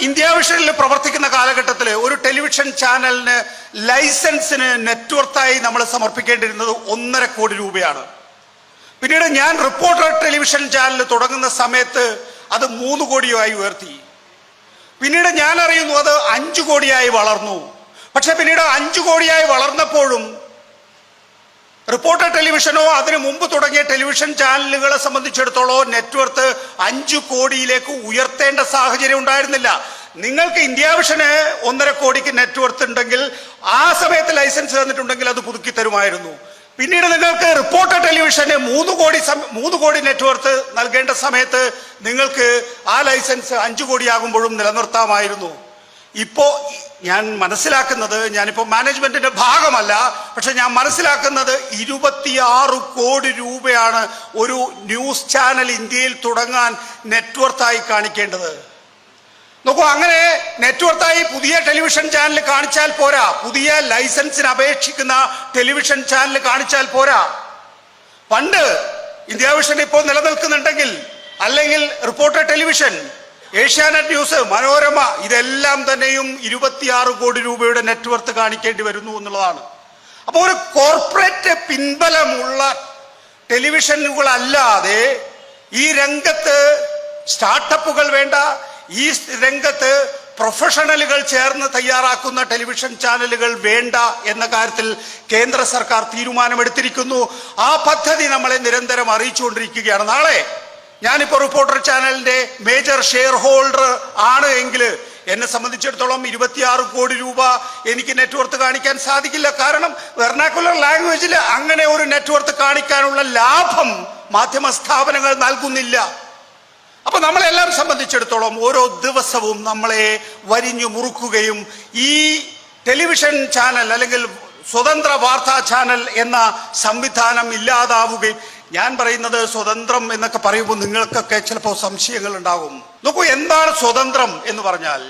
India വിഷനിൽ പ്രവർത്തിക്കുന്ന കാലഘട്ടത്തിൽ ഒരു ടെലിവിഷൻ ചാനലിന് ലൈസൻസിന് നെറ്റ്വർത്തായി നമ്മൾ സമർപ്പിക്കേണ്ടിയിരുന്നത് ഒന്നര കോടി രൂപയാണ്. പിന്നീട് ഞാൻ റിപ്പോർട്ടർ ടെലിവിഷൻ ചാനൽ തുടങ്ങുന്ന സമയത്ത് അത് മൂന്ന് കോടിയായി ഉയർത്തി. പിന്നീട് ഞാൻ അറിയുന്നു അത് അഞ്ചു കോടിയായി വളർന്നു. പക്ഷെ പിന്നീട് അഞ്ചു കോടിയായി വളർന്നപ്പോഴും റിപ്പോർട്ടർ ടെലിവിഷനോ അതിനു മുമ്പ് തുടങ്ങിയ ടെലിവിഷൻ ചാനലുകളെ സംബന്ധിച്ചിടത്തോളം നെറ്റ്വർത്ത് അഞ്ചു കോടിയിലേക്ക് ഉയർത്തേണ്ട സാഹചര്യം ഉണ്ടായിരുന്നില്ല. നിങ്ങൾക്ക് ഇന്ത്യ വിഷന് ഒന്നര കോടിക്ക് നെറ്റ്വർത്ത് ഉണ്ടെങ്കിൽ ആ സമയത്ത് ലൈസൻസ് തന്നിട്ടുണ്ടെങ്കിൽ അത് പുതുക്കി തരുമായിരുന്നു. പിന്നീട് നിങ്ങൾക്ക് റിപ്പോർട്ടർ ടെലിവിഷന് മൂന്ന് കോടി മൂന്ന് കോടി നെറ്റ്വർത്ത് നൽകേണ്ട സമയത്ത് നിങ്ങൾക്ക് ആ ലൈസൻസ് അഞ്ചു കോടിയാകുമ്പോഴും നിലനിർത്താമായിരുന്നു. ഇപ്പോ ഞാൻ മനസ്സിലാക്കുന്നത് ഞാനിപ്പോ മാനേജ്മെന്റിന്റെ ഭാഗമല്ല പക്ഷെ ഞാൻ മനസ്സിലാക്കുന്നത് ഇരുപത്തിയാറ് കോടി രൂപയാണ് ഒരു ന്യൂസ് ചാനൽ ഇന്ത്യയിൽ തുടങ്ങാൻ നെറ്റ്വർത്തായി കാണിക്കേണ്ടത്. നോക്കൂ അങ്ങനെ നെറ്റ്വർത്തായി പുതിയ ടെലിവിഷൻ ചാനൽ കാണിച്ചാൽ പോരാ. പുതിയ ലൈസൻസിന് അപേക്ഷിക്കുന്ന ടെലിവിഷൻ ചാനൽ കാണിച്ചാൽ പോരാ. പണ്ട് ഇന്ത്യ വിഷൻ ഇപ്പോൾ നിലനിൽക്കുന്നുണ്ടെങ്കിൽ അല്ലെങ്കിൽ reporter television Asianet news Manorama ഇതെല്ലാം തന്നെയും ഇരുപത്തിയാറ് കോടി രൂപയുടെ നെറ്റ്വർത്ത് കാണിക്കേണ്ടി വരുന്നു എന്നുള്ളതാണ്. അപ്പോൾ ഒരു കോർപ്പറേറ്റ് പിൻബലമുള്ള ടെലിവിഷനുകളല്ലാതെ ഈ രംഗത്ത് സ്റ്റാർട്ടപ്പുകൾ വേണ്ട ഈ രംഗത്ത് പ്രൊഫഷണലുകൾ ചേർന്ന് തയ്യാറാക്കുന്ന ടെലിവിഷൻ ചാനലുകൾ വേണ്ട എന്ന കാര്യത്തിൽ കേന്ദ്ര സർക്കാർ തീരുമാനമെടുത്തിരിക്കുന്നു. ആ പദ്ധതി നമ്മളെ നിരന്തരം അറിയിച്ചുകൊണ്ടിരിക്കുകയാണ്. നാളെ ഞാനിപ്പോൾ റിപ്പോർട്ടർ ചാനലിന്റെ മേജർ ഷെയർ ഹോൾഡർ ആണ് എങ്കിൽ എന്നെ സംബന്ധിച്ചിടത്തോളം ഇരുപത്തിയാറ് കോടി രൂപ എനിക്ക് നെറ്റ്വർത്ത് കാണിക്കാൻ സാധിക്കില്ല. കാരണം വെർണാക്കുലർ ലാംഗ്വേജിൽ അങ്ങനെ ഒരു നെറ്റ്വർത്ത് കാണിക്കാനുള്ള ലാഭം മാധ്യമ സ്ഥാപനങ്ങൾ നൽകുന്നില്ല. അപ്പൊ നമ്മളെല്ലാം സംബന്ധിച്ചിടത്തോളം ഓരോ ദിവസവും നമ്മളെ വരിഞ്ഞു മുറുക്കുകയും ഈ ടെലിവിഷൻ ചാനൽ അല്ലെങ്കിൽ സ്വതന്ത്ര വാർത്താ ചാനൽ എന്ന സംവിധാനം ഇല്ലാതാവുകയും ഞാൻ പറയുന്നത് സ്വതന്ത്രം എന്നൊക്കെ പറയുമ്പോൾ നിങ്ങൾക്കൊക്കെ ചിലപ്പോൾ സംശയങ്ങൾ ഉണ്ടാകും നോക്കൂ എന്താണ് സ്വതന്ത്രം എന്ന് പറഞ്ഞാൽ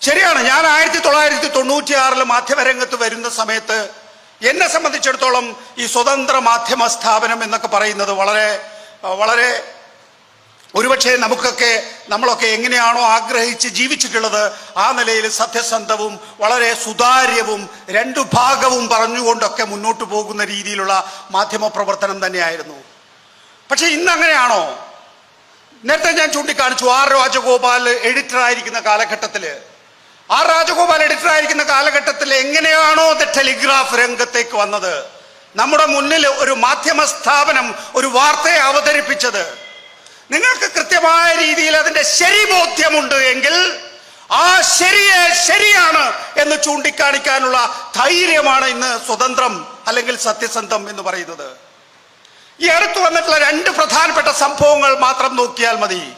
ശരിയാണ് ഞാൻ ആയിരത്തി തൊള്ളായിരത്തി തൊണ്ണൂറ്റി ആറിൽ മാധ്യമരംഗത്ത് വരുന്ന സമയത്ത് എന്നെ സംബന്ധിച്ചിടത്തോളം ഈ സ്വതന്ത്ര മാധ്യമ സ്ഥാപനം എന്നൊക്കെ പറയുന്നത് വളരെ വളരെ ഒരുപക്ഷെ നമുക്കൊക്കെ നമ്മളൊക്കെ എങ്ങനെയാണോ ആഗ്രഹിച്ച് ജീവിച്ചിട്ടുള്ളത് ആ നിലയിൽ സത്യസന്ധവും വളരെ സുതാര്യവും രണ്ടു ഭാഗവും പറഞ്ഞുകൊണ്ടൊക്കെ മുന്നോട്ട് പോകുന്ന രീതിയിലുള്ള മാധ്യമ പ്രവർത്തനം തന്നെയായിരുന്നു. പക്ഷെ ഇന്ന് അങ്ങനെയാണോ നേരത്തെ ഞാൻ ചൂണ്ടിക്കാണിച്ചു ആർ രാജഗോപാൽ എഡിറ്റർ ആയിരിക്കുന്ന കാലഘട്ടത്തിൽ ആർ രാജഗോപാൽ എഡിറ്റർ ആയിരിക്കുന്ന കാലഘട്ടത്തിൽ എങ്ങനെയാണോ ദ ടെലിഗ്രാഫ് രംഗത്തേക്ക് വന്നത്? നമ്മുടെ മുന്നിൽ ഒരു മാധ്യമ സ്ഥാപനം ഒരു വാർത്തയെ അവതരിപ്പിച്ചത്. നിങ്ങൾക്ക് കൃത്യമായ രീതിയിൽ അതിന്റെ ശരി ബോധ്യമുണ്ട് എങ്കിൽ ആ ശരിയെ ശരിയാണ് എന്ന് ചൂണ്ടിക്കാണിക്കാനുള്ള ധൈര്യമാണ് ഇന്ന് സ്വതന്ത്രം അല്ലെങ്കിൽ സത്യസന്ധം എന്ന് പറയുന്നത്. ഈ അടുത്ത് വന്നിട്ടുള്ള രണ്ട് പ്രധാനപ്പെട്ട സംഭവങ്ങൾ മാത്രം നോക്കിയാൽ മതി.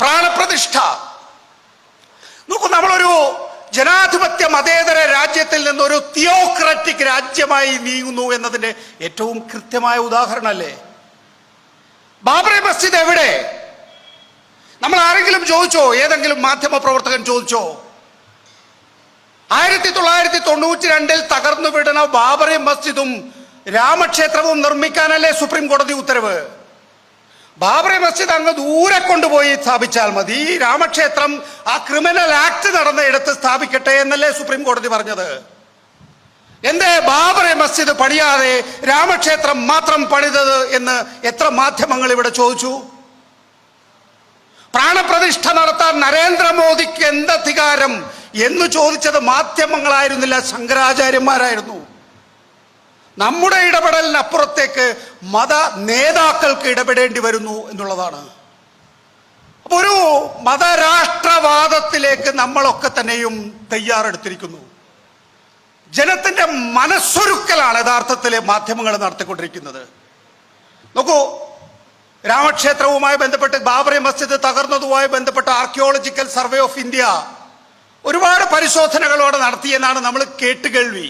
പ്രാണപ്രതിഷ്ഠ. നോക്കൂ നമ്മളൊരു ജനാധിപത്യ മതേതര രാജ്യത്തിൽ നിന്ന് ഒരു തിയോക്രാറ്റിക് രാജ്യമായി നീങ്ങുന്നു എന്നതിന്റെ ഏറ്റവും കൃത്യമായ ഉദാഹരണമല്ലേ? ബാബറി മസ്ജിദ് എവിടെ? നമ്മൾ ആരെങ്കിലും ചോദിച്ചോ? ഏതെങ്കിലും മാധ്യമ പ്രവർത്തകൻ ചോദിച്ചോ? ആയിരത്തി തൊള്ളായിരത്തി തൊണ്ണൂറ്റി രണ്ടിൽ തകർന്നു വിടുന്ന ബാബറി മസ്ജിദും രാമക്ഷേത്രവും നിർമ്മിക്കാനല്ലേ സുപ്രീം കോടതി ഉത്തരവ്? ബാബറി മസ്ജിദ് അങ്ങ് ദൂരെ കൊണ്ടുപോയി സ്ഥാപിച്ചാൽ മതി. രാമക്ഷേത്രം ആ ക്രിമിനൽ ആക്ട് നടന്ന ഇടത്ത് സ്ഥാപിക്കട്ടെ എന്നല്ലേ സുപ്രീം കോടതി പറഞ്ഞത്. എന്തേ ബാബറി മസ്ജിദ് പണിയാതെ രാമക്ഷേത്രം മാത്രം പണിതത് എന്ന് എത്ര മാധ്യമങ്ങൾ ഇവിടെ ചോദിച്ചു? പ്രാണപ്രതിഷ്ഠ നടത്താൻ നരേന്ദ്രമോദിക്ക് എന്ത് അധികാരം എന്ന് ചോദിച്ചത് മാധ്യമങ്ങളായിരുന്നില്ല ശങ്കരാചാര്യന്മാരായിരുന്നു. നമ്മുടെ ഇടപെടലിനപ്പുറത്തേക്ക് മത നേതാക്കൾക്ക് ഇടപെടേണ്ടി വരുന്നു എന്നുള്ളതാണ്. അപ്പോൾ ഒരു മതരാഷ്ട്രവാദത്തിലേക്ക് നമ്മളൊക്കെ തന്നെയും തയ്യാറെടുത്തിരിക്കുന്നു. ജനത്തിന്റെ മനസ്സൊരുക്കലാണ് യഥാർത്ഥത്തിൽ മാധ്യമങ്ങൾ നടത്തിക്കൊണ്ടിരിക്കുന്നത്. നോക്കൂ രാമക്ഷേത്രവുമായി ബന്ധപ്പെട്ട് ബാബറി മസ്ജിദ് തകർന്നതുമായി ബന്ധപ്പെട്ട ആർക്കിയോളജിക്കൽ സർവേ ഓഫ് ഇന്ത്യ ഒരുപാട് പരിശോധനകളോടെ നടത്തിയെന്നാണ് നമ്മൾ കേട്ടുകേൾവി.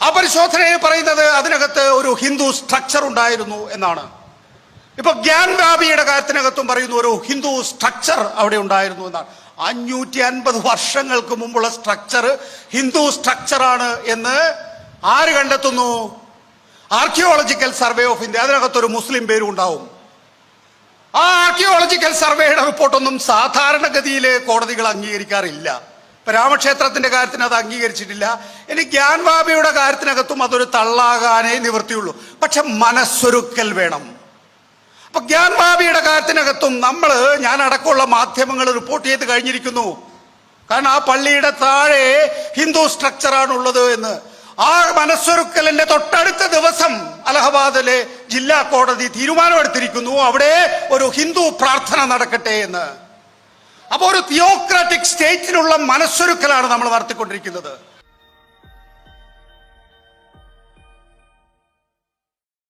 ആ പരിശോധനയിൽ പറയുന്നത് അതിനകത്ത് ഒരു ഹിന്ദു സ്ട്രക്ചർ ഉണ്ടായിരുന്നു എന്നാണ്. ഇപ്പൊ ഗ്യാൻ ബാബിയുടെ കാര്യത്തിനകത്തും പറയുന്നു ഒരു ഹിന്ദു സ്ട്രക്ചർ അവിടെ ഉണ്ടായിരുന്നു എന്നാണ്. അഞ്ഞൂറ്റി അൻപത് വർഷങ്ങൾക്ക് മുമ്പുള്ള സ്ട്രക്ചർ ഹിന്ദു സ്ട്രക്ചറാണ് എന്ന് ആര് കണ്ടെത്തുന്നു? ആർക്കിയോളജിക്കൽ സർവേ ഓഫ് ഇന്ത്യ അതിനകത്തൊരു മുസ്ലിം പേരും ഉണ്ടാവും ആ ആർക്കിയോളജിക്കൽ സർവേയുടെ റിപ്പോർട്ടൊന്നും സാധാരണഗതിയിൽ കോടതികൾ അംഗീകരിക്കാറില്ല. രാമക്ഷേത്രത്തിന്റെ കാര്യത്തിന് അത് അംഗീകരിച്ചിട്ടില്ല. ഇനി ഗ്യാൻവാബിയുടെ കാര്യത്തിനകത്തും അതൊരു തള്ളാകാനേ നിവൃത്തിയുള്ളൂ. പക്ഷെ മനസ്സൊരുക്കൽ വേണം. അപ്പൊ ഗ്യാൻ ബാബിയുടെ കാര്യത്തിനകത്തും നമ്മൾ ഞാൻ അടക്കമുള്ള മാധ്യമങ്ങൾ റിപ്പോർട്ട് ചെയ്ത് കഴിഞ്ഞിരിക്കുന്നു. കാരണം ആ പള്ളിയുടെ താഴെ ഹിന്ദു സ്ട്രക്ചറാണ് ഉള്ളത് എന്ന്. ആ മനസ്സൊരുക്കലിന്റെ തൊട്ടടുത്ത ദിവസം അലഹബാദിലെ ജില്ലാ കോടതി തീരുമാനമെടുത്തിരിക്കുന്നു അവിടെ ഒരു ഹിന്ദു പ്രാർത്ഥന നടക്കട്ടെ എന്ന്. അപ്പോൾ ഒരു തിയോക്രാറ്റിക് സ്റ്റേറ്റിനുള്ള മനസ്സൊരുക്കലാണ് നമ്മൾ നടത്തിക്കൊണ്ടിരിക്കുന്നത്